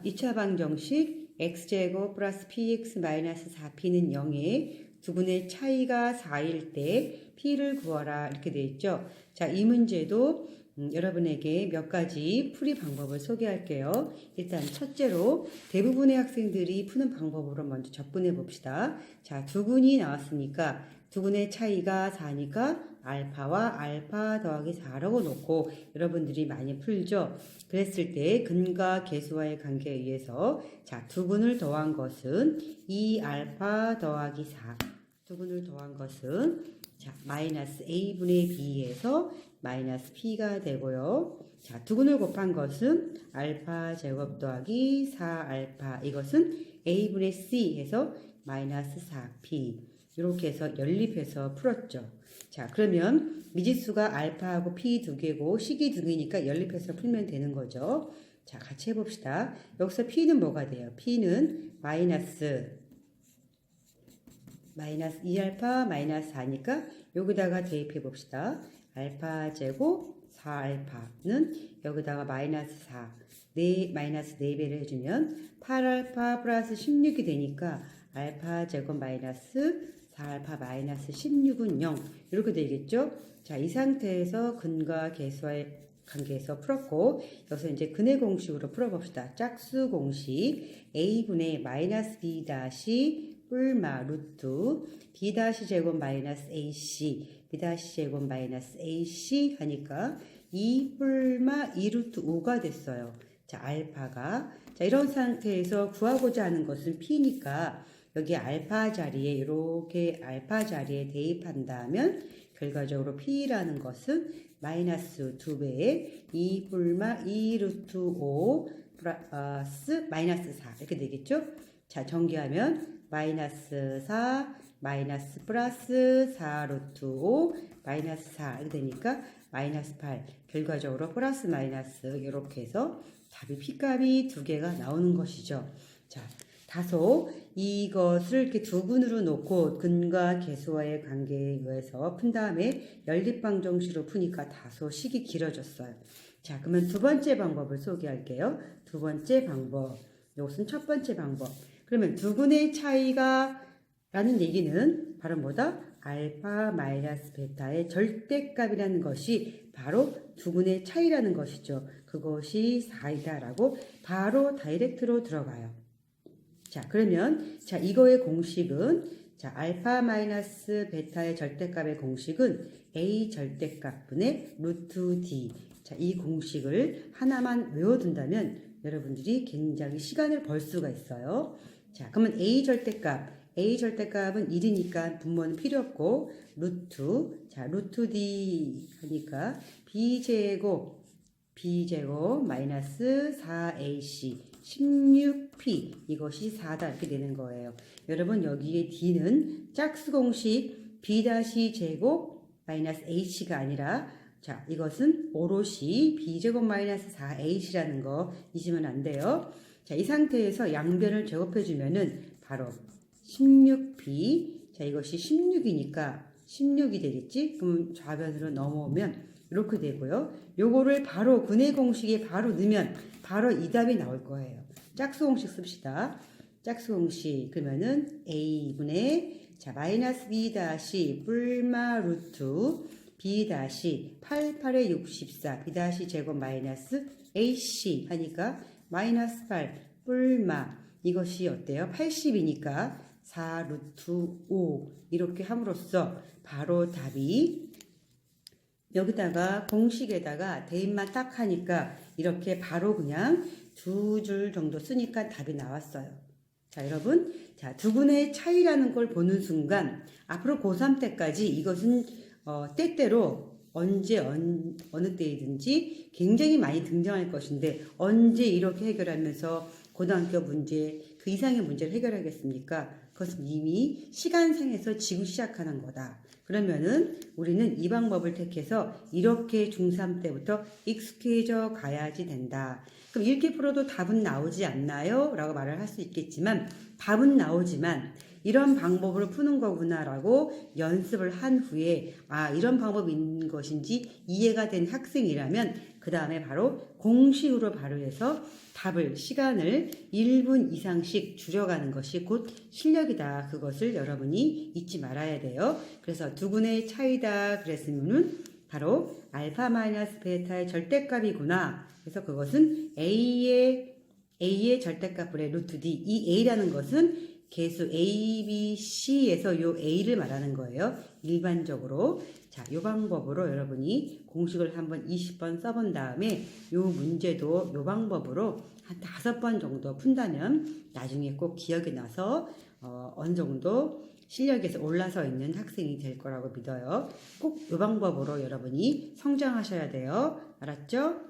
자, 2차 방정식 x제곱 플러스 px 마이너스 4p는 0에 두 분의 차이가 4일 때 p를 구하라 이렇게 돼 있죠. 자, 이 문제도 음, 여러분에게 몇 가지 풀이 방법을 소개할게요. 일단 첫째로 대부분의 학생들이 푸는 방법으로 먼저 접근해 봅시다. 자, 두 군이 나왔으니까 두 군의 차이가 4니까 알파와 알파 더하기 4라고 놓고 여러분들이 많이 풀죠. 그랬을 때 근과 계수와의 관계에 의해서 자, 두 군을 더한 것은 2알파 더하기 4. 두 군을 더한 것은 자, 마이너스 a분의 b에서 마이너스 p가 되고요. 자, 두 군을 곱한 것은 알파 제곱 더하기 4알파. 이것은 a분의 c 해서 마이너스 4p. 이렇게 해서 연립해서 풀었죠. 자, 그러면 미지수가 알파하고 p 두 개고 식이 두 개니까 연립해서 풀면 되는 거죠. 자, 같이 해봅시다. 여기서 p는 뭐가 돼요? p는 마이너스 마이너스 2알파 마이너스 4니까 여기다가 대입해 봅시다. 알파 제곱 4알파는 여기다가 마이너스 4, 4 마이너스 4배를 해주면 8알파 플러스 16이 되니까 알파 제곱 마이너스 4 알파 마이너스 16은 0 이렇게 되겠죠. 자, 이 상태에서 근과 계수와의 관계에서 풀었고 여기서 이제 근의 공식으로 풀어봅시다. 짝수 공식 a분의 마이너스 b 다시 뿔마 루트 b 다시 제곱 마이너스 ac b 다시 제곱 마이너스 ac 하니까 2 뿔마 2 루트 5가 됐어요. 자 알파가 자 이런 상태에서 구하고자 하는 것은 p니까 여기 알파 자리에 이렇게 알파 자리에 대입한다면 결과적으로 p라는 것은 마이너스 2배의 2 뿔마 2 루트 5 플러스 마이너스 4 이렇게 되겠죠? 자 전개하면 마이너스 4 마이너스 플러스 4 루트 5 마이너스 4 이렇게 되니까 마이너스 8 결과적으로 플러스 마이너스 이렇게 해서 답이 p값이 두 개가 나오는 것이죠. 자 다소 이것을 이렇게 두 군으로 놓고 근과 계수와의 관계에 의해서 푼 다음에 연립방정식으로 푸니까 다소 식이 길어졌어요. 자, 그러면 두 번째 방법을 소개할게요. 두 번째 방법. 이것은 첫 번째 방법. 그러면 두 군의 차이가 라는 얘기는 바로 뭐다? 알파 마이너스 베타의 절대값이라는 것이 바로 두 군의 차이라는 것이죠. 그것이 4이다라고 바로 다이렉트로 들어가요. 자, 그러면 자, 이거의 공식은 자, 알파 마이너스 베타의 절대값의 공식은 a 절대값 분의 루트 d. 자, 이 공식을 하나만 외워둔다면 여러분들이 굉장히 시간을 벌 수가 있어요. 자, 그러면 a 절대값 a 절대값은 1이니까 분모는 필요 없고 루트 자, 루트 d 하니까 b 제곱 b 제곱 마이너스 4ac 16p 이것이 4다 이렇게 되는 거예요. 여러분 여기에 d는 짝수 공식 b 다시 제곱 마이너스 h가 아니라 자 이것은 오롯이 b 제곱 마이너스 4h라는 거 잊으면 안 돼요. 자 이 상태에서 양변을 제곱해 주면은 바로 16p 자 이것이 16이니까 16이 되겠지? 그럼 좌변으로 넘어오면 이렇게 되고요. 요거를 바로 근의 공식에 바로 넣으면 바로 이 답이 나올 거예요. 짝수 공식 씁시다. 짝수 공식 그러면은 a분의 자 마이너스 b 다시 뿔마 루트 b 다시 88에 64 b 다시 제곱 마이너스 ac 하니까 마이너스 8 뿔마 이것이 어때요? 80이니까 4 루트 5 이렇게 함으로써 바로 답이 여기다가 공식에다가 대입만 딱 하니까 이렇게 바로 그냥 두 줄 정도 쓰니까 답이 나왔어요. 자, 여러분. 자, 두 분의 차이라는 걸 보는 순간 앞으로 고3 때까지 이것은 어, 때때로 언제 언, 어느 때이든지 굉장히 많이 등장할 것인데 언제 이렇게 해결하면서 고등학교 문제 그 이상의 문제를 해결하겠습니까? 그것은 이미 시간상에서 지고 시작하는 거다. 그러면은 우리는 이 방법을 택해서 이렇게 중3 때부터 익숙해져 가야지 된다. 그럼 이렇게 풀어도 답은 나오지 않나요? 라고 말을 할 수 있겠지만 답은 나오지만 이런 방법으로 푸는 거구나라고 연습을 한 후에 아 이런 있는 것인지 이해가 된 학생이라면 그 다음에 바로 공식으로 발휘해서 답을 시간을 1분 이상씩 줄여가는 것이 곧 실력이다. 그것을 여러분이 잊지 말아야 돼요. 그래서 두근의 차이다 그랬으면은 바로 알파 마이너스 베타의 절대값이구나. 그래서 그것은 a의 a의 절대값 분의 루트 d. 이 a라는 것은 개수 a, b, c에서 요 a를 말하는 거예요. 일반적으로. 자, 요 방법으로 여러분이 공식을 한번 20번 써본 다음에 요 문제도 요 방법으로 한 다섯 번 정도 푼다면 나중에 꼭 기억이 나서 어, 어느 정도 실력에서 올라서 있는 학생이 될 거라고 믿어요. 꼭이 방법으로 여러분이 성장하셔야 돼요. 알았죠?